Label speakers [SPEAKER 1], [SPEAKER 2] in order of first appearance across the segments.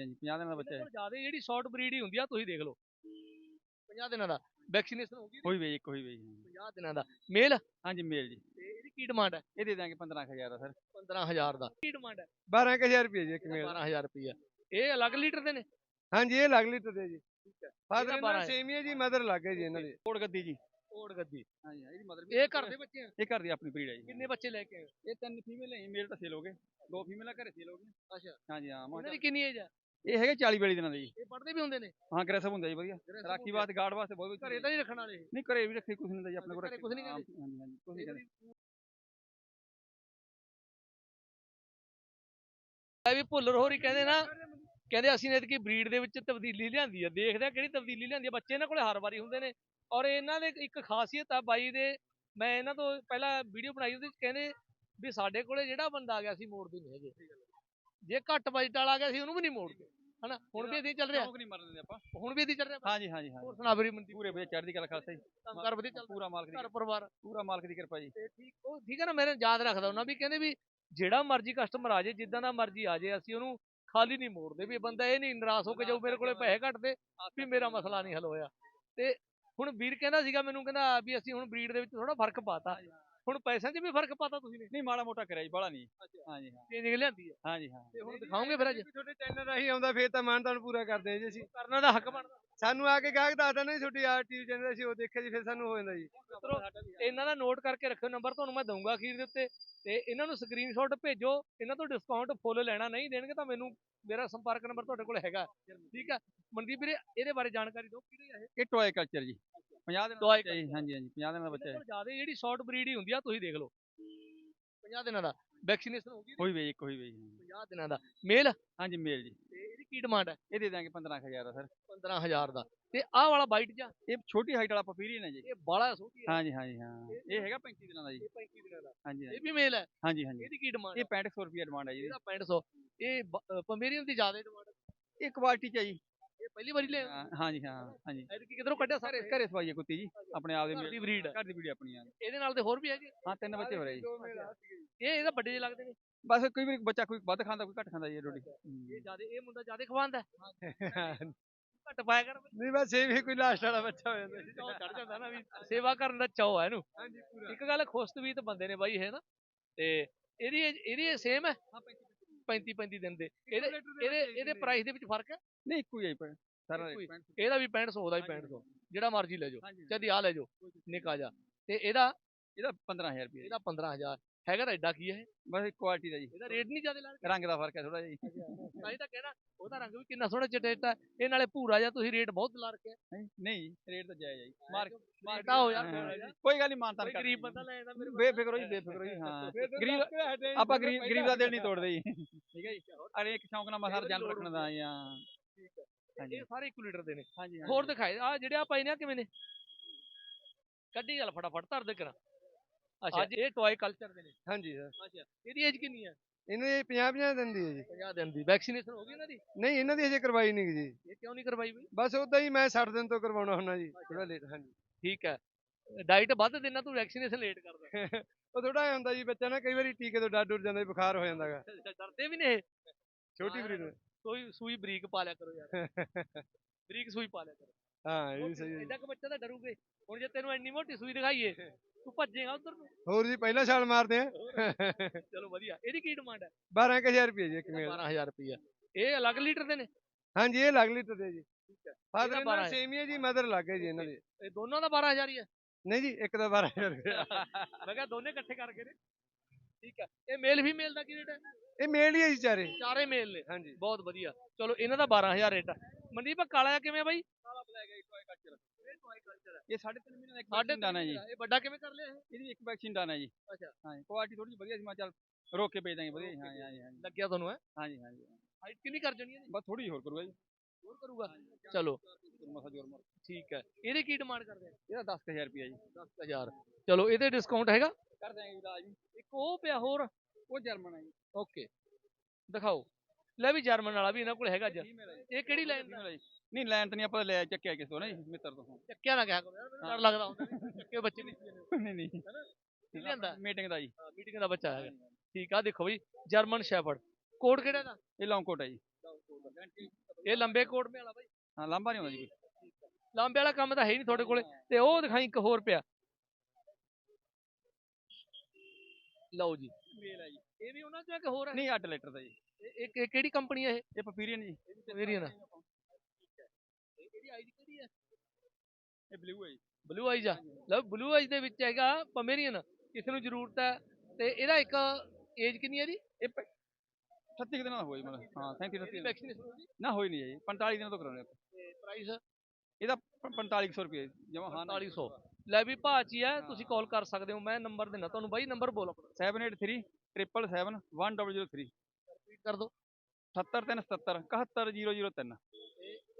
[SPEAKER 1] 50 ਦਿਨਾਂ ਦਾ ਬੱਚਾ ਹੈ।
[SPEAKER 2] ਜ਼ਿਆਦਾ ਜਿਹੜੀ ਸ਼ਾਰਟ ਬਰੀਡ ਹੀ ਹੁੰਦੀ ਆ ਤੁਸੀਂ ਦੇਖ ਲਓ। 50 ਦਿਨਾਂ ਦਾ ਵੈਕਸੀਨੇਸ਼ਨ ਹੋ ਗਈ
[SPEAKER 1] ਹੋਈ ਵੇ ਇੱਕ ਹੋਈ ਵੇ ਜੀ।
[SPEAKER 2] 50 ਦਿਨਾਂ ਦਾ। ਮੇਲ?
[SPEAKER 1] ਹਾਂਜੀ ਮੇਲ ਜੀ।
[SPEAKER 2] ਤੇ ਇਹਦੀ ਕੀ ਡਿਮਾਂਡ ਹੈ?
[SPEAKER 1] ਇਹ ਦੇ ਦਾਂਗੇ 15000 ਦਾ ਸਰ।
[SPEAKER 2] 15000 ਦਾ। ਕੀ ਡਿਮਾਂਡ ਹੈ?
[SPEAKER 3] 12000 ਰੁਪਏ ਜੀ ਇੱਕ ਮੇਲ।
[SPEAKER 2] 12000 ਰੁਪਇਆ ਇਹ ਅਲੱਗ ਲੀਟਰ ਦੇ ਨੇ?
[SPEAKER 3] ਹਾਂਜੀ ਇਹ ਲੱਗ ਲੀਟਰ ਦੇ ਜੀ। ਫਾਦਰ ਇਹਨਾਂ
[SPEAKER 2] ਹੈ।
[SPEAKER 3] ਸੇਮ ਹੀ ਹੈ ਜੀ ਮਦਰ ਲੱਗ ਜੀ ਇਹਨਾਂ ਦੀ।
[SPEAKER 1] ਕੋੜ ਗੱਦੀ ਜੀ।
[SPEAKER 2] ਓੜ ਗੱਦੀ।
[SPEAKER 1] ਹਾਂਜੀ ਇਹਦੀ ਮਦਰ
[SPEAKER 2] ਇਹ ਘਰ ਦੇ ਬੱਚੇ ਆ।
[SPEAKER 1] ਇਹ ਘਰ ਦੀ ਆਪਣੀ ਬਰੀਡ ਹੈ ਜੀ।
[SPEAKER 2] ਕਿੰਨੇ ਬੱਚੇ ਲੈ ਕੇ ਆਏ
[SPEAKER 1] ਇਹ ਤਿੰਨ ਫੀਮੇਲ ਹੈ ਮੇਲ ਤਾਂ ਸੇਲ ਹੋ ਗਏ। ਦੋ ਫੀਮੇਲਾਂ ਘਰੇ ਸੇਲ ਹੋ ਗਏ
[SPEAKER 2] ਅੱਛਾ।
[SPEAKER 1] ਹਾਂਜੀ ਹਾਂ
[SPEAKER 2] ਇਹਨਾਂ ਦੀ ਕਿੰਨੀ ਏਜ ਹੈ?
[SPEAKER 1] ਇਹ ਹੈਗੇ 40 42 ਦਿਨਾਂ ਦੇ ਜੀ।
[SPEAKER 2] ਇਹ ਪੜਦੇ ਵੀ ਹੁੰਦੇ ਨੇ?
[SPEAKER 1] ਹਾਂ ਗ੍ਰੈਸਪ ਹੁੰਦਾ ਜੀ ਵਧੀਆ। ਰਾਖੀ ਵਾਸਤੇ ਗਾਰਡ ਵਾਸਤੇ ਬਹੁਤ ਵਧੀਆ
[SPEAKER 2] ਘਰੇ ਤਾਂ ਨਹੀਂ ਰੱਖਣ ਵਾਲੇ।
[SPEAKER 1] ਨਹੀਂ ਘਰੇ ਵੀ ਰੱਖੇ ਕੁਛ ਨਹੀਂ ਹੁੰਦਾ ਜੀ ਆਪਣੇ ਕੋਲ
[SPEAKER 2] ਘਰੇ ਕੁਛ ਨਹੀਂ
[SPEAKER 1] ਹਾਂ,
[SPEAKER 2] ਕਹਿੰਦੇ?
[SPEAKER 1] ਹਾਂਜੀ ਹਾਂਜੀ ਕੁਛ ਨਹੀਂ ਕਹਿੰਦੇ
[SPEAKER 2] ਇਹ ਵੀ ਭੁੱਲਰ ਹੋਰੀ ਕਹਿੰਦੇ ਨਾ ਕਹਿੰਦੇ ਅਸੀਂ ਨੇ ਕਿ ਬਰੀਡ ਦੇ ਵਿੱਚ ਤਬਦੀਲੀ ਲਿਆਂਦੀ ਆ। ਦੇਖਦੇ ਆ ਕਿਹੜੀ ਤਬਦੀਲੀ ਲਿਆਂਦੀ ਆ। ਬੱਚੇ ਇਹਨਾਂ ਕੋਲੇ ਹਰ ਵਾਰੀ ਹੁੰਦੇ ਨੇ। ਔਰ ਇਹਨਾਂ ਦੇ ਇੱਕ ਖਾਸੀਅਤ ਆ ਬਾਈ ਦੇ ਮੈਂ ਇਹਨਾਂ ਤੋਂ ਪਹਿਲਾਂ ਵੀਡੀਓ ਬਣਾਈ ਉਹਦੇ ਵਿੱਚ ਕਹਿੰਦੇ ਵੀ ਸਾਡੇ ਕੋਲੇ ਜਿਹੜਾ ਬੰਦਾ ਆ ਗਿਆ ਸੀ ਮੋੜਦੇ ਨਹੀਂ ਹੈਗੇ। ਜੇ ਘੱਟ ਬਜਟ ਵਾਲਾ ਆ ਗਿਆ ਸੀ ਉਹਨੂੰ ਵੀ ਨਹੀਂ ਮੋੜਦੇ। ਹਨਾ? ਹੁਣ ਵੀ ਇਦਾਂ ਚੱਲ ਰਿਹਾ।
[SPEAKER 1] ਸ਼ੌਕ ਨਹੀਂ ਮਰਨ ਦਿੰਦੇ ਆਪਾਂ।
[SPEAKER 2] ਹੁਣ ਵੀ ਇਦਾਂ ਚੱਲ ਰਿਹਾ
[SPEAKER 1] ਹਾਂਜੀ ਹਾਂਜੀ ਹਾਂ
[SPEAKER 2] ਹੋਰ ਸੁਣਾ ਵੀਰੇ ਮੰਦੀ
[SPEAKER 1] ਪੂਰੇ ਵਧੀਆ ਚੜ੍ਹਦੀ ਕਲਾ ਖਾਲਸਾ ਜੀ।
[SPEAKER 2] ਕੰਮ ਕਰ ਵਧੀਆ ਚੱਲਦਾ।
[SPEAKER 1] ਪੂਰਾ ਮਾਲਕ ਦੀ
[SPEAKER 2] ਘਰ ਪਰਿਵਾਰ।
[SPEAKER 1] ਪੂਰਾ ਮਾਲਕ ਦੀ ਕਿਰਪਾ ਜੀ।
[SPEAKER 2] ਤੇ ਠੀਕ ਉਹ ਠੀਕ ਹੈ ਨਾ ਮੇਰੇ ਯਾਦ ਰੱਖਦਾ ਉਹਨਾਂ ਵੀ ਕਹਿੰਦੇ ਵੀ ਜਿਹੜਾ ਮਰਜ਼ੀ ਕਸਟਮਰ ਆ ਜੇ ਜਿੱਦਾਂ ਦਾ ਮਰਜ਼ੀ ਆ ਜੇ ਅਸੀਂ ਉਹਨੂੰ ਖਾਲੀ ਨਹੀਂ ਮੋੜਦੇ ਵੀ ਬੰਦਾ ਇਹ ਨਹੀਂ ਨਿਰਾਸ਼ ਹੋ ਕੇ ਜਾਊ ਮੇਰੇ ਕੋਲੇ ਪੈਸੇ ਘੱਟ ਦੇ ਵੀ ਮੇਰਾ ਮਸਲਾ ਨਹੀਂ ਹੱਲ ਹੋਇਆ। ਤੇ ਹੁਣ ਵੀਰ ਕਹਿੰਦਾ ਸੀਗਾ ਮੈਨੂੰ ਕਹਿੰਦਾ ਵੀ ਅਸੀਂ ਹੁਣ ਬਰੀਡ ਦੇ ਵਿੱਚ ਥੋੜਾ ਫ਼ਰਕ ਪਾਤਾ। ਹੁਣ ਪੈਸਿਆਂ 'ਚ ਵੀ ਫ਼ਰਕ ਪਾਤਾ ਤੁਸੀਂ ਨੇ।
[SPEAKER 1] ਨਹੀਂ ਮਾੜਾ ਮੋਟਾ ਕਰਿਆ ਜੀ ਬਾਲਾ ਨਹੀਂ। ਹਾਂਜੀ ਹਾਂ।
[SPEAKER 2] ਚੇਂਜਿੰਗ ਲਿਆਂਦੀ ਹੈ
[SPEAKER 1] ਹਾਂਜੀ ਹਾਂ।
[SPEAKER 2] ਤੇ ਹੁਣ ਦਿਖਾਓਗੇ ਫਿਰ ਅੱਜ?
[SPEAKER 3] ਤੁਹਾਡੇ ਚੈਨਲ ਰਾਹੀਂ ਆਉਂਦਾ ਫੇਰ ਤਾਂ ਮਾਨ ਤੁਹਾਨੂੰ ਪੂਰਾ ਕਰਦੇ ਹਾਂ ਜੀ ਅਸੀਂ।
[SPEAKER 2] ਕਰਨਾ ਦਾ ਹੱਕ ਬਣਦਾ।
[SPEAKER 3] ਸਾਨੂੰ ਆ ਕੇ ਗਾਹਕ ਦੱਸਦਾ ਨਾ ਜੀ ਤੁਹਾਡੀ ਆ ਟੀਵੀ ਚੈਨਲ ਅਸੀਂ ਉਹ ਦੇਖਿਆ ਜੀ ਫਿਰ ਸਾਨੂੰ ਹੋ ਜਾਂਦਾ ਜੀ।
[SPEAKER 2] ਮਿੱਤਰੋ ਇਹਨਾਂ ਦਾ ਨੋਟ ਕਰਕੇ ਰੱਖਿਓ ਨੰਬਰ ਤੁਹਾਨੂੰ ਮੈਂ ਦਊਂਗਾ ਅਖੀਰ ਦੇ ਉੱਤੇ। ਤੇ ਇਹਨਾਂ ਨੂੰ ਸਕਰੀਨਸ਼ਾਟ ਭੇਜੋ ਇਹਨਾਂ ਤੋਂ ਡਿਸਕਾਊਂਟ ਫੁੱਲ ਲੈਣਾ ਨਹੀਂ ਦੇਣਗੇ ਤਾਂ ਮੈਨੂੰ ਮੇਰਾ ਸੰਪਰਕ ਨੰਬਰ ਤੁਹਾਡੇ ਕੋਲ ਹੈਗਾ। ਠੀਕ ਹੈ ਮਨਦੀਪ ਵੀਰੇ ਇਹਦੇ ਬਾਰੇ ਜਾਣਕਾਰੀ ਦਿਓ ਕਿਹੜੀ ਹੈ
[SPEAKER 1] ਇਹ? ਟੋਏ ਕਲਚਰ ਜੀ। 50 ਦਿਨਾਂ ਦਾ ਬੱਚਾ ਜੀ ਹਾਂਜੀ ਹਾਂਜੀ 50 ਦਿਨਾਂ ਦਾ ਬੱਚਾ
[SPEAKER 2] ਬੱਚੇ
[SPEAKER 1] ਹੈ
[SPEAKER 2] ਕੋਲ ਜ਼ਿਆਦਾ ਜਿਹੜੀ ਸ਼ਾਰਟ ਬਰੀਡ ਹੀ ਹੁੰਦੀ ਆ ਤੁਸੀਂ ਦੇਖ ਲਓ। 50 ਦਿਨਾਂ ਦਾ ਵੈਕਸੀਨੇਸ਼ਨ ਹੋ ਗਈ
[SPEAKER 1] ਹੋਈ ਵੇ ਇੱਕ ਹੋਈ ਵੇ ਜੀ
[SPEAKER 2] 50 ਦਿਨਾਂ ਦਾ। ਮੇਲ
[SPEAKER 1] ਹਾਂਜੀ ਮੇਲ ਜੀ।
[SPEAKER 2] ਤੇ ਇਹਦੀ ਕੀ ਡਿਮਾਂਡ ਹੈ?
[SPEAKER 1] ਇਹ ਦੇ ਦਾਂਗੇ 15000 ਦਾ ਸਰ।
[SPEAKER 2] 15000 ਦਾ। ਤੇ ਆਹ ਵਾਲਾ ਬਾਈਟ ਜਾਂ?
[SPEAKER 1] ਇਹ ਛੋਟੀ ਹਾਈਟ ਵਾਲਾ ਪਪੀਰੀਅਨ ਹੈ ਜੀ।
[SPEAKER 2] ਇਹ ਬਾਲਾ ਸੋਹਣੀ ਹੈ।
[SPEAKER 1] ਹਾਂਜੀ ਹਾਂਜੀ ਹਾਂ। ਇਹ ਹੈਗਾ 35 ਦਿਨਾਂ ਦਾ ਜੀ।
[SPEAKER 2] ਇਹ 35 ਦਿਨਾਂ ਦਾ।
[SPEAKER 1] ਹਾਂਜੀ
[SPEAKER 2] ਇਹ
[SPEAKER 1] ਹਾਂਜੀ
[SPEAKER 2] ਵੀ ਮੇਲ ਹੈ।
[SPEAKER 1] ਹਾਂਜੀ ਹਾਂਜੀ।
[SPEAKER 2] ਇਹਦੀ ਕੀ ਡਿਮਾਂਡ
[SPEAKER 1] ਇਹ 6500 ਰੁਪਏ ਡਿਮਾਂਡ ਹੈ ਜੀ।
[SPEAKER 2] ਇਹਦਾ 6500 ਇਹ ਪਮੇਰੀਅਨ ਦੀ ਜ਼ਿਆਦਾ ਡਿਮਾਂਡ
[SPEAKER 1] ਇਹਦੀ। ਇਹ ਕੁਆਲਿਟੀ ਚ ਹੈ ਜੀ।
[SPEAKER 2] ਇਹ ਪਹਿਲੀ ਵਾਰੀ ਲੈ
[SPEAKER 1] ਹਾਂਜੀ ਹਾਂ ਹਾਂਜੀ।
[SPEAKER 2] ਐਤਕੀ ਕਿਧਰੋਂ ਕੱਢਿਆ ਸਾਰੇ
[SPEAKER 1] ਘਰੇ ਸਵਾਈ ਹੈ ਕੁੱਤੀ ਜੀ ਆਪਣੇ ਆਪ ਦੇ
[SPEAKER 2] ਘਰ ਦੀ breed ਹੈ।
[SPEAKER 1] ਘਰ ਦੀ ਬਰੀਡ ਆਪਣੀ ਆ
[SPEAKER 2] ਇਹਦੇ ਨਾਲ ਤੇ ਹੋਰ ਵੀ ਹੈਗੇ?
[SPEAKER 1] ਹਾਂ ਤਿੰਨ ਬੱਚੇ ਹੋ ਰਹੇ ਜੀ।
[SPEAKER 2] ਇਹ ਇਹਦਾ ਵੱਡੇ ਜਿਹੇ ਲੱਗਦੇ ਨੇ?
[SPEAKER 1] ਬਸ ਕੋਈ ਵੀ ਬੱਚਾ ਕੋਈ ਵੱਧ ਖਾਂਦਾ ਕੋਈ ਘੱਟ ਖਾਂਦਾ ਜੀ ਰੋਟੀ।
[SPEAKER 2] ਇਹ ਜ਼ਿਆਦਾ ਇਹ ਮੁੰਡਾ ਜ਼ਿਆਦਾ ਖਵਾਉਂਦਾ ਘੱਟ ਪਾਇਆ ਕਰ
[SPEAKER 3] ਨਹੀਂ ਬਸ ਇਹ ਵੀ ਕੋਈ ਲਾਸਟ ਵਾਲਾ ਬੱਚਾ ਹੋ ਜਾਂਦਾ ਜੀ
[SPEAKER 2] ਚੜ ਜਾਂਦਾ ਨਾ ਵੀ ਸੇਵਾ ਕਰਨ ਦਾ ਚਾਹ ਹੈ ਇਹਨੂੰ।
[SPEAKER 3] ਹਾਂਜੀ ਪੂਰਾ।
[SPEAKER 2] ਇੱਕ ਗੱਲ ਖੁਸ਼ਤਵੀਤ ਬੰਦੇ ਨੇ ਬਾਈ ਇਹ ਨਾ ਤੇ ਇਹਦੀ ਇਹਦੀ ਸੇਮ ਹੈ? 35 35 ਦਿਨ ਦੇ। ਇਹਦੇ ਇਹਦੇ ਇਹਦੇ ਪ੍ਰਾਈਸ ਦੇ ਵਿੱਚ ਫ਼ਰਕ ਹੈ?
[SPEAKER 1] ਨਹੀਂ ਇੱਕੋ ਹੀ ਹੈ ਜੀ, ਸਾਰਾ
[SPEAKER 2] ਇੱਕੋ ਹੀ।
[SPEAKER 1] rate,
[SPEAKER 2] ਇਹਦਾ ਵੀ 6500 ਉਹਦਾ ਵੀ 6500 ਜਿਹੜਾ ਮਰਜ਼ੀ ਲੈ ਜਾਓ
[SPEAKER 1] ਹਾਂਜੀ
[SPEAKER 2] ਚਾਹੇ ਆ ਲੈ ਜਾਓ ਨਿਕਾ ਜਾ ਤੇ ਇਹਦਾ
[SPEAKER 1] ਇਹਦਾ 15000 ਰੁਪਏ
[SPEAKER 2] ਇਹਦਾ 15000 ਹੈਗਾ ਤਾਂ ਐਡਾ ਕੀ ਹੈ ਇਹ?
[SPEAKER 1] ਬਸ ਕੁਆਲਿਟੀ ਦਾ ਜੀ।
[SPEAKER 2] ਇਹਦਾ ਰੇਟ ਨਹੀਂ ਜ਼ਿਆਦਾ ਲੱਗਦਾ?
[SPEAKER 1] ਰੰਗ ਦਾ ਫ਼ਰਕ ਹੈ ਥੋੜਾ ਜੀ।
[SPEAKER 2] ਤਾਂ ਹੀ ਤਾਂ ਕਹਿਣਾ ਉਹਦਾ ਰੰਗ ਵੀ ਕਿੰਨਾ ਸੋਹਣਾ ਚਟੇਟਾ ਇਹ ਨਾਲੇ ਭੂਰਾ ਜਿਹਾ ਤੁਸੀਂ ਰੇਟ ਬਹੁਤ ਲਾ ਰੱਖਿਆ।
[SPEAKER 1] ਨਹੀਂ ਨਹੀਂ ਰੇਟ ਤਾਂ ਜਾਇਜ਼ ਹੈ ਜੀ। ਮਾਰ
[SPEAKER 2] ਮਾਰਕਾ ਹੋ ਯਾਰ ਥੋੜ੍ਹਾ ਜਿਹਾ।
[SPEAKER 1] ਕੋਈ ਗੱਲ ਨਹੀਂ ਮਾਨਤਾਨ
[SPEAKER 2] ਕੋਈ
[SPEAKER 1] ਕਰ
[SPEAKER 2] ਗਰੀਬ ਬੰਦਾ ਲੈ ਜਾਂਦਾ ਮੇਰੇ
[SPEAKER 1] ਬੇਫਿਕਰ ਹੋ ਜੀ ਬੇਫਿਕਰ ਹੋ। ਜੀ ਹਾਂ ਗਰੀਬ ਆਪਾਂ ਗਰੀਬ ਗਰੀਬ ਦਾ ਦਿਲ ਨਹੀਂ ਤੋੜਦੇ ਜੀ। ਠੀਕ ਹੈ ਜੀ ਅਰੇ ਇੱਕ ਸ਼ੌਂਕ ਨਾਲ ਮਸਾਰ ਜਾਨ ਰੱਖਣ ਦਾ ਜਾਂ
[SPEAKER 2] ਇਹ ਸਾਰੇ 1 ਲੀਟਰ ਦੇ ਨੇ।
[SPEAKER 1] ਹਾਂਜੀ
[SPEAKER 2] ਹੋਰ ਦਿਖਾਏ। ਆ ਜਿਹੜੇ ਆ ਪਏ ਨੇ ਆਹ ਕਿਵੇਂ ਨੇ? ਕੱਢੀ ਗੱਲ ਫਟਾਫਟ ਧਰ ਦੇ ਕਰਾਂ ਅੱਛਾ। ਅੱਜ ਇਹ ਟੌਏ ਕਲਚਰ ਦੇ ਨੇ।
[SPEAKER 3] ਹਾਂਜੀ ਸਰ
[SPEAKER 2] ਅੱਛਾ ਇਹਦੀ ਏਜ ਕਿੰਨੀ ਹੈ
[SPEAKER 3] ਇਹਨਾਂ ਦੀ 50 50 ਦਿਨ ਦੀ ਹੈ ਜੀ।
[SPEAKER 2] 50 ਦਿਨ ਦੀ। ਵੈਕਸੀਨੇਸ਼ਨ ਹੋ ਗਈ ਇਹਨਾਂ ਦੀ?
[SPEAKER 3] ਨਹੀਂ ਇਹਨਾਂ ਦੀ ਹਜੇ ਕਰਵਾਈ ਨਹੀਂ ਜੀ
[SPEAKER 2] ਇਹ ਕਿਉਂ ਨਹੀਂ ਕਰਵਾਈ ਬਈ?
[SPEAKER 3] ਬਸ ਉਦਾਂ ਹੀ ਮੈਂ 60 ਦਿਨ ਤੋਂ ਕਰਵਾਉਣਾ ਹੁੰਦਾ ਜੀ ਥੋੜਾ ਲੇਟ ਹਾਂਜੀ।
[SPEAKER 2] ਠੀਕ ਹੈ। ਡਾਈਟ ਵੱਧ ਦੇਣਾ ਤੂੰ ਵੈਕਸੀਨੇਸ਼ਨ ਲੇਟ ਕਰਦਾ।
[SPEAKER 3] ਉਹ ਥੋੜਾ ਐ ਹੁੰਦਾ ਜੀ ਬੱਚਾ ਨਾ ਕਈ ਵਾਰੀ ਟੀਕੇ ਤੋਂ ਡਰ ਡੁਰ ਜਾਂਦਾ ਬੁਖਾਰ ਹੋ ਜਾਂਦਾਗਾ।
[SPEAKER 2] ਡਰਦੇ ਵੀ ਨੇ
[SPEAKER 3] ਛੋਟੀ ਬਰੀਡ
[SPEAKER 2] ਕੋਈ ਸੂਈ ਬਰੀਕ ਪਾ ਲਿਆ ਕਰੋ ਯਾਰ। ਬਰੀਕ ਸੂਈ ਪਾ ਲਿਆ ਕਰੋ।
[SPEAKER 3] ਹਾਂ ਇਹ ਵੀ ਸਹੀ ਹੈ।
[SPEAKER 2] ਐਡਾ ਕੁ ਬੱਚਾ ਤਾਂ ਡਰੂਗੇ। ਹੁਣ ਜੇ ਤੈਨੂੰ ਇੰਨੀ ਮੋਟੀ ਸੂਈ ਦਿਖਾਈਏ ਤੂੰ ਭੱਜੇਗਾ ਉਧਰ ਨੂੰ।
[SPEAKER 3] ਹੋਰ ਜੀ ਪਹਿਲਾ ਛਾਲ ਮਾਰਦੇ ਆ।
[SPEAKER 2] ਚਲੋ ਵਧੀਆ। ਇਹਦੀ ਕੀ ਡਿਮਾਂਡ ਹੈ?
[SPEAKER 3] 12000 ਰੁਪਏ ਜੀ ਇੱਕ ਮੇਲ
[SPEAKER 2] 12000 ਰੁਪਇਆ ਇਹ ਅਲੱਗ ਲੀਟਰ ਦੇ ਨੇ?
[SPEAKER 3] ਹਾਂਜੀ ਇਹ ਲੱਗ ਲੀਟਰ ਦੇ ਜੀ। ਫਾਦਰ ਇਹਨਾਂ
[SPEAKER 2] 12
[SPEAKER 3] ਸੇਮ ਹੀ ਹੈ ਜੀ ਮਦਰ ਲੱਗ ਹੈ ਜੀ ਇਹਨਾਂ ਦੀ।
[SPEAKER 2] ਇਹ ਦੋਨੋਂ ਦਾ 12000 ਹੀ ਹੈ।
[SPEAKER 3] ਨਹੀਂ ਜੀ ਇੱਕ ਦਾ 12000 ਰੁਪਏ।
[SPEAKER 2] ਮੈਂ ਕਿਹਾ ਦੋਨੇ ਇਕੱਠੇ ਕਰਕੇ ਨੇ। ਠੀਕ ਹੈ ਇਹ ਮੇਲ ਵੀ ਮੇਲ ਦਾ ਕੀ ਰੇਟ ਹੈ
[SPEAKER 3] ਇਹ ਮੇਲ ਹੀ ਹੈ ਜੀ ਚਾਰੇ।
[SPEAKER 2] ਚਾਰੇ ਮੇਲ ਨੇ।
[SPEAKER 3] ਹਾਂਜੀ।
[SPEAKER 2] ਬਹੁਤ ਵਧੀਆ। ਚਲੋ ਇਹਨਾਂ ਦਾ 12000 ਰੇਟ ਹੈ ਮਨਦੀਪ ਕਾਲਾ ਜਿਹਾ ਕਿਵੇਂ ਬਾਈ?
[SPEAKER 1] ਕਾਲਾ ਬਲੈਕ ਹੈ ਟੋਏ ਕਲਚਰ ਇਹ 3.5 ਮਹੀਨੇ ਦਾ ਇੱਕ
[SPEAKER 2] ਸਾਡੇ
[SPEAKER 1] vaccine ਦਾਣਾ ਜੀ।
[SPEAKER 2] ਇਹ ਵੱਡਾ ਕਿਵੇਂ ਕਰ ਲਿਆ ਇਹ?
[SPEAKER 1] ਇਹਦੀ ਇੱਕ ਵੈਕਸੀਨ ਦਾਣਾ ਜੀ।
[SPEAKER 2] ਅੱਛਾ।
[SPEAKER 1] ਹਾਂ ਕੁਆਲਿਟੀ ਥੋੜੀ ਵਧੀਆ ਸੀ ਮੈਂ ਚੱਲ ਰੋਕ ਕੇ ਭੇਜ ਦਾਂਗੇ ਵਧੀਆ ਹਾਂ ਹਾਂ ਹਾਂ।
[SPEAKER 2] ਲੱਗਿਆ ਤੁਹਾਨੂੰ ਹੈ?
[SPEAKER 1] ਹਾਂਜੀ ਹਾਂਜੀ।
[SPEAKER 2] ਹਾਈਟ ਕਿੰਨੀ ਕਰ ਜਣੀ ਹੈ
[SPEAKER 1] ਬਸ ਥੋੜੀ ਹੋਰ ਕਰੂਗਾ ਜੀ
[SPEAKER 2] ਹੋਰ ਕਰੂਗਾ? ਚਲੋ। ਠੀਕ ਹੈ। ਇਹਦੀ ਕੀ ਡਿਮਾਂਡ ਕਰਦੇ ਆ?
[SPEAKER 1] ਇਹਦਾ 10000 ਰੁਪਏ ਜੀ।
[SPEAKER 2] 10000 ਚਲੋ ਇਹਦੇ ਡਿਸਕਾਊਂਟ ਹੈਗਾ?
[SPEAKER 1] ਕਰ ਦਾਂਗੇ ਇਲਾਜ ਜੀ।
[SPEAKER 2] ਇੱਕ ਉਹ ਪਿਆ ਹੋਰ
[SPEAKER 1] ਉਹ ਜਰਮਨ ਹੈ ਜੀ।
[SPEAKER 2] ਓਕੇ ਦਿਖਾਓ। ਲੈ ਵੀ ਜਰਮਨ ਵਾਲਾ ਵੀ ਇਹਨਾਂ ਕੋਲ ਹੈਗਾ ਅੱਜ। ਇਹ ਕਿਹੜੀ ਲਾਈਨ
[SPEAKER 1] ਜੀ। ਨਹੀਂ ਲੈਣ ਤਾਂ ਨਹੀਂ ਆਪਾਂ ਲੈ ਚੱਕਿਆ ਕਿਸੇ ਤੋਂ ਨਾ ਜੀ ਮਿੱਤਰ ਤੋਂ।
[SPEAKER 2] ਚੱਕਿਆ ਨਾ ਕਿਹਾ ਕਰੋ ਯਾਰ ਮੈਨੂੰ ਡਰ ਲੱਗਦਾ ਹੁੰਦਾ ਵੀ ਚੱਕੇ ਬੱਚੇ ਨਹੀਂ
[SPEAKER 1] ਨਹੀਂ ਨਹੀਂ।
[SPEAKER 2] ਕੀ ਲਿਆਂਦਾ
[SPEAKER 1] ਮੀਟਿੰਗ ਦਾ ਜੀ।
[SPEAKER 2] ਮੀਟਿੰਗ ਦਾ ਬੱਚਾ ਹੈਗਾ। ਠੀਕ ਆ ਦੇਖੋ ਬਈ ਜਰਮਨ ਸ਼ੈਫਰਡ ਕੋਡ ਕਿਹੜਾ ਦਾ
[SPEAKER 1] ਇਹ ਲੌਂਗ ਕੋਟ ਹੈ ਜੀ
[SPEAKER 2] ਇਹ ਲੰਬੇ ਕੋਟ ਮੇ ਵਾਲਾ ਬਾਈ।
[SPEAKER 1] ਹਾਂ ਲਾਂਭਾ ਨਹੀਂ ਹੁੰਦਾ ਜੀ
[SPEAKER 2] ਲਾਂਬੇ ਵਾਲਾ ਕੰਮ ਤਾਂ ਹੈ ਹੀ ਨਹੀਂ ਤੁਹਾਡੇ ਕੋਲੇ। ਤੇ ਉਹ ਦਿਖਾਈ ਇੱਕ ਹੋਰ ਪਿਆ। ਲਓ ਜੀ।
[SPEAKER 1] ਮੇਲ ਹੈ ਜੀ।
[SPEAKER 2] ਇਹ ਵੀ ਉਹਨਾਂ ਚੋਂ ਇੱਕ ਹੋਰ ਹੈ
[SPEAKER 1] ਨਹੀਂ 8 ਲੀਟਰ ਦਾ ਜੀ।
[SPEAKER 2] ਇਹ ਇਹ ਕਿਹੜੀ ਕੰਪਨੀ ਹੈ ਇਹ?
[SPEAKER 1] ਇਹ ਪਪੀਰੀਅਨ ਜੀ।
[SPEAKER 2] ਮੇਰੀਅਨ ਇਹਦੀ ਆਈਡੀ ਕਿਹੜੀ ਹੈ
[SPEAKER 1] ਇਹ ਬਲੂ ਹੈ ਜੀ।
[SPEAKER 2] ਬਲੂ ਆਈਜ਼ ਆ। ਲਓ ਬਲੂ ਆਈਜ਼ ਦੇ ਵਿੱਚ ਹੈਗਾ ਪਮੇਰੀਅਨ। ਕਿਸ ਨੂੰ ਜ਼ਰੂਰਤ ਹੈ ਤੇ ਇਹਦਾ ਇੱਕ ਏਜ ਕਿੰਨੀ ਹੈ ਜੀ?
[SPEAKER 1] ਇਹ 36 ਦਿਨਾਂ ਦਾ ਹੋਈ ਮਤਲਬ ਹਾਂ 37 38
[SPEAKER 2] ਵੈਕਸੀਨੇਸ਼ਨ ਹੋਈ
[SPEAKER 1] ਨਾ ਹੋਈ ਨਹੀਂ ਜੀ 45 ਦਿਨਾਂ ਤੋਂ ਕਰਾਉਣੇ ਆਪਾਂ।
[SPEAKER 2] ਤੇ ਪ੍ਰਾਈਸ
[SPEAKER 1] ਇਹਦਾ 4500 ਰੁਪਏ ਜਮਾ ਹਾਂ
[SPEAKER 2] 4500 ਲੈ ਵੀ ਭਾਚੀ ਹੈ ਤੁਸੀਂ ਕਾਲ ਕਰ ਸਕਦੇ ਹੋ ਮੈਂ ਨੰਬਰ ਦੇਣਾ ਤੁਹਾਨੂੰ ਬਾਈ ਨੰਬਰ ਬੋਲ ਆਪਣਾ।
[SPEAKER 1] 783 777 1003
[SPEAKER 2] ਰਿਪੀਟ ਕਰ ਦਿਓ
[SPEAKER 1] 78377 71003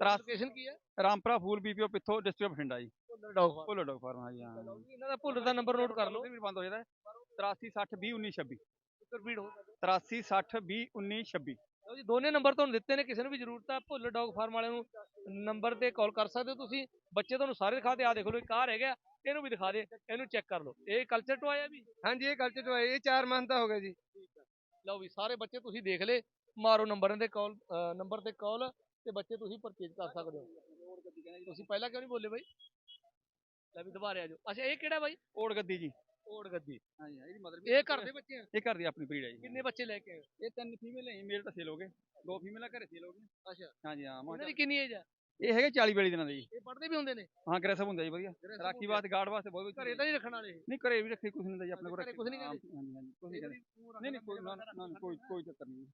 [SPEAKER 2] ਲੋਕੇਸ਼ਨ ਕੀ ਹੈ?
[SPEAKER 1] Rampura Phul BPO Pitho district Bathinda ji
[SPEAKER 2] Bhullar dog farm
[SPEAKER 1] Bhullar dog farm ਹਾਂ ਜੀ ਹਾਂ।
[SPEAKER 2] ਇਹਨਾਂ ਦਾ ਭੁੱਲਰ ਦਾ ਨੰਬਰ ਨੋਟ ਕਰ ਲਓ।
[SPEAKER 1] ਵੀ ਬੰਦ ਹੋ ਜਾਂਦਾ 83 60 20 19 26
[SPEAKER 2] ਰਿਪੀਟ ਹੋ
[SPEAKER 1] 83 60 20 19 26
[SPEAKER 2] ਲਓ ਜੀ ਦੋਨੇ ਨੰਬਰ ਤੁਹਾਨੂੰ ਦਿੱਤੇ ਨੇ ਕਿਸੇ ਨੂੰ ਵੀ ਜ਼ਰੂਰਤ ਆ ਭੁੱਲਰ ਡੌਗ ਫਾਰਮ ਵਾਲਿਆਂ ਨੂੰ ਨੰਬਰ ਤੇ ਕਾਲ ਕਰ ਸਕਦੇ ਹੋ ਤੁਸੀਂ। ਬੱਚੇ ਤੁਹਾਨੂੰ ਸਾਰੇ ਦਿਖਾ ਦੇ ਆ ਦੇਖ ਲਓ ਇੱਕ ਆ ਰਹਿ ਗਿਆ ਇਹਨੂੰ ਵੀ ਦਿਖਾ ਦੇ ਇਹਨੂੰ ਚੈੱਕ ਕਰ ਲਓ। ਇਹ ਕਲਚਰ ਤੋਂ ਆਇਆ ਵੀ?
[SPEAKER 3] ਹਾਂਜੀ ਇਹ ਕਲਚਰ ਤੋਂ ਆਏ ਇਹ 4 ਮੰਥ ਦਾ ਹੋ ਗਿਆ ਜੀ।
[SPEAKER 2] ਲਓ ਵੀ ਸਾਰੇ ਬੱਚੇ ਤੁਸੀਂ ਦੇਖ ਲਏ ਮਾਰੋ ਨੰਬਰਾਂ ਤੇ ਕਾਲ ਨੰਬਰ ਤੇ ਕਾਲ ਤੇ ਬੱਚੇ ਤੁਸੀਂ ਪਰਚੇਜ ਕਰ ਸਕਦੇ ਹੋ। ਤੁਸੀਂ ਪਹਿਲਾਂ ਕਿਉਂ ਨਹੀਂ ਬੋਲੇ ਬਾਈ? ਲੈ ਵੀ ਦੁਬਾਰੇ ਆ ਜਾਓ। ਅੱਛਾ ਇਹ ਕਿਹੜਾ ਬਾਈ?
[SPEAKER 1] ਓੜ ਗੱਦੀ ਜੀ।
[SPEAKER 2] ਓੜ ਗੱਦੀ।
[SPEAKER 1] ਹਾਂ ਇਹਦੀ
[SPEAKER 2] ਇਹ ਘਰ ਦੇ ਬੱਚੇ ਆ।
[SPEAKER 1] ਇਹ ਘਰ ਦੀ ਆਪਣੀ ਬਰੀਡ ਹੈ ਜੀ
[SPEAKER 2] ਕਿੰਨੇ ਬੱਚੇ ਲੈ ਕੇ ਆਏ? ਹੋ?
[SPEAKER 1] ਇਹ ਤਿੰਨ ਫੀਮੇਲ ਹੈ ਮੇਲ ਤਾਂ ਸੇਲ ਹੋ ਗਏ। ਦੋ ਫੀਮੇਲਾਂ ਘਰੇ ਸੇਲ ਹੋ ਗਏ।
[SPEAKER 2] ਅੱਛਾ।
[SPEAKER 1] ਹਾਂ ਜੀ ਹਾਂ ਮੈਂ
[SPEAKER 2] ਇਹਨਾਂ ਦੀ
[SPEAKER 1] ਕਿਹਾ
[SPEAKER 2] ਕਿੰਨੀ ਏਜ ਆ?
[SPEAKER 1] ਇਹ ਹੈਗੇ 40 42 ਦਿਨਾਂ ਦੇ ਜੀ।
[SPEAKER 2] ਇਹ ਪੜਦੇ ਵੀ ਹੁੰਦੇ ਨੇ?
[SPEAKER 1] ਹਾਂ ਗ੍ਰੈਸਪ ਹੁੰਦਾ ਜੀ ਵਧੀਆ। ਰਾਖੀ ਵਾਸਤੇ ਗਾਰਡ ਵਾਸਤੇ ਬਹੁਤ ਵਧੀਆ।
[SPEAKER 2] ਘਰੇ ਤਾਂ ਨਹੀਂ ਰੱਖਣ ਵਾਲੇ
[SPEAKER 1] ਨਹੀਂ ਘਰੇ ਵੀ ਰੱਖੇ ਕੁਝ ਨਹੀਂ ਹੁੰਦਾ ਜੀ ਆਪਣੇ ਕੋਲ
[SPEAKER 2] ਘਰੇ ਕੁਛ ਨਹੀਂ
[SPEAKER 1] ਹਾਂ,
[SPEAKER 2] ਕਹਿੰਦੇ?
[SPEAKER 1] ਹਾਂਜੀ ਹਾਂਜੀ ਕੁਝ ਨਹੀਂ ਕਹਿੰਦੇ ਨਹੀਂ ਨਹੀਂ ਕੋਈ ਨਾ ਕੋਈ ਕੋਈ ਚੱਕਰ ਨਹੀਂ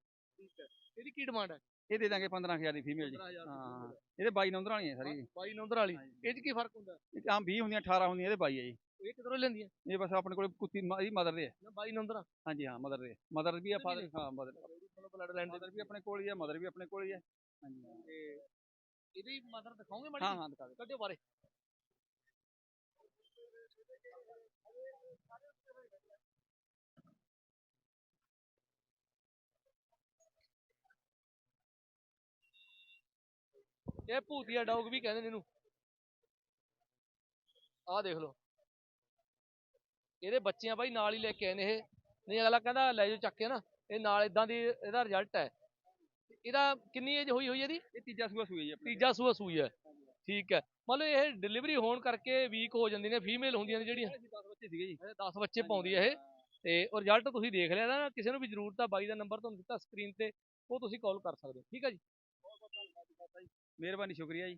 [SPEAKER 2] ਇਹਦੀ ਕੀ ਡਿਮਾਂਡ ਹੈ
[SPEAKER 1] ਇਹ ਦੇ ਦਾਂਗੇ 15000 ਦੀ ਫੀਮੇਲ ਜੀ।
[SPEAKER 2] 15000
[SPEAKER 1] ਹਾਂ ਇਹਦੇ 22 ਨੰਬਰ ਵਾਲੀਆਂ ਸਾਰੀ ਜੀ।
[SPEAKER 2] 22 ਨੰਬਰ ਵਾਲੀ। ਇਹ ਚ ਕੀ ਫ਼ਰਕ ਹੁੰਦਾ?
[SPEAKER 1] ਇੱਕ ਆਮ 20 ਹੁੰਦੀਆਂ 18 ਹੁੰਦੀਆਂ ਇਹਦੇ 22 ਹੈ ਜੀ।
[SPEAKER 2] ਇਹ ਕਿਧਰੋਂ ਲੈਂਦੀਆਂ
[SPEAKER 1] ਇਹ ਬਸ ਆਪਣੇ ਕੋਲ ਕੁੱਤੀ ਮ- ਇਹਦੀ ਮਦਰ ਦੇ ਹੈ
[SPEAKER 2] ਨਾ 22 ਨੰਬਰ
[SPEAKER 1] ਹਾਂਜੀ ਹਾਂ ਮਦਰ ਦੇ ਮਦਰ ਵੀ ਆ ਫਾਦਰ ਹਾਂ ਮਦਰ।
[SPEAKER 2] ਬਲੱਡ ਲਾਈਨ
[SPEAKER 1] ਮਦਰ ਵੀ ਆਪਣੇ ਕੋਲ ਹੀ ਹੈ ਮਦਰ ਵੀ ਆਪਣੇ ਕੋਲ ਹੀ ਹੈ ਹਾਂਜੀ ਹਾਂ।
[SPEAKER 2] ਤੇ ਇਹਦੀ ਮਦਰ ਦਿਖਾਓਗੇ ਮਾੜੀ
[SPEAKER 1] ਹਾਂ? ਹਾਂ ਦਿਖਾ ਦੇ।
[SPEAKER 2] ਕੱਢਿਓ ਬਾਰੇ ਇਹ ਭੂਤੀਆ ਡੌਗ ਵੀ ਕਹਿੰਦੇ ਨੇ ਇਹਨੂੰ। ਆਹ ਦੇਖ ਲਓ। ਇਹਦੇ ਬੱਚਿਆਂ ਬਾਈ ਨਾਲ ਹੀ ਲੈ ਕੇ ਆਏ ਨੇ ਇਹ। ਨਹੀਂ ਅਗਲਾ ਕਹਿੰਦਾ ਲੈ ਜਾਓ ਚੱਕ ਕੇ ਨਾ ਇਹ ਨਾਲ ਇਦਾਂ ਦੀ ਇਹਦਾ ਰਿਜ਼ਲਟ ਹੈ। ਇਹਦਾ ਕਿੰਨੀ ਏਜ ਹੋਈ ਹੋਈ ਇਹਦੀ?
[SPEAKER 1] ਇਹ ਤੀਜਾ ਸੂਆ ਸੂਈ ਜੀ ਆਪਣੇ।
[SPEAKER 2] ਤੀਜਾ ਸੂਆ ਸੂਈ ਹੈ। ਠੀਕ ਹੈ। ਮੰਨ ਲਓ ਇਹ ਡਿਲੀਵਰੀ ਹੋਣ ਕਰਕੇ ਵੀਕ ਹੋ ਜਾਂਦੀ ਨੇ ਫੀਮੇਲ ਹੁੰਦੀਆਂ ਨੇ ਜਿਹੜੀਆਂ।
[SPEAKER 1] 10 ਬੱਚੇ ਸੀਗੇ ਜੀ।
[SPEAKER 2] 10 ਬੱਚੇ ਪਾਉਂਦੀ ਹੈ ਇਹ। ਤੇ ਉਹ ਰਿਜ਼ਲਟ ਤੁਸੀਂ ਦੇਖ ਲਿਆ ਨਾ ਕਿਸੇ ਨੂੰ ਵੀ ਜ਼ਰੂਰਤ ਆ ਬਾਈ ਦਾ ਨੰਬਰ ਤੁਹਾਨੂੰ ਦਿੱਤਾ ਸਕਰੀਨ ਤੇ ਉਹ ਤੁਸੀਂ ਕਾਲ ਕਰ ਸਕਦੇ ਹੋ। ਠੀਕ ਹੈ ਜੀ।
[SPEAKER 1] ਮਿਹਰਬਾਨੀ ਸ਼ੁਕਰੀਆ ਜੀ।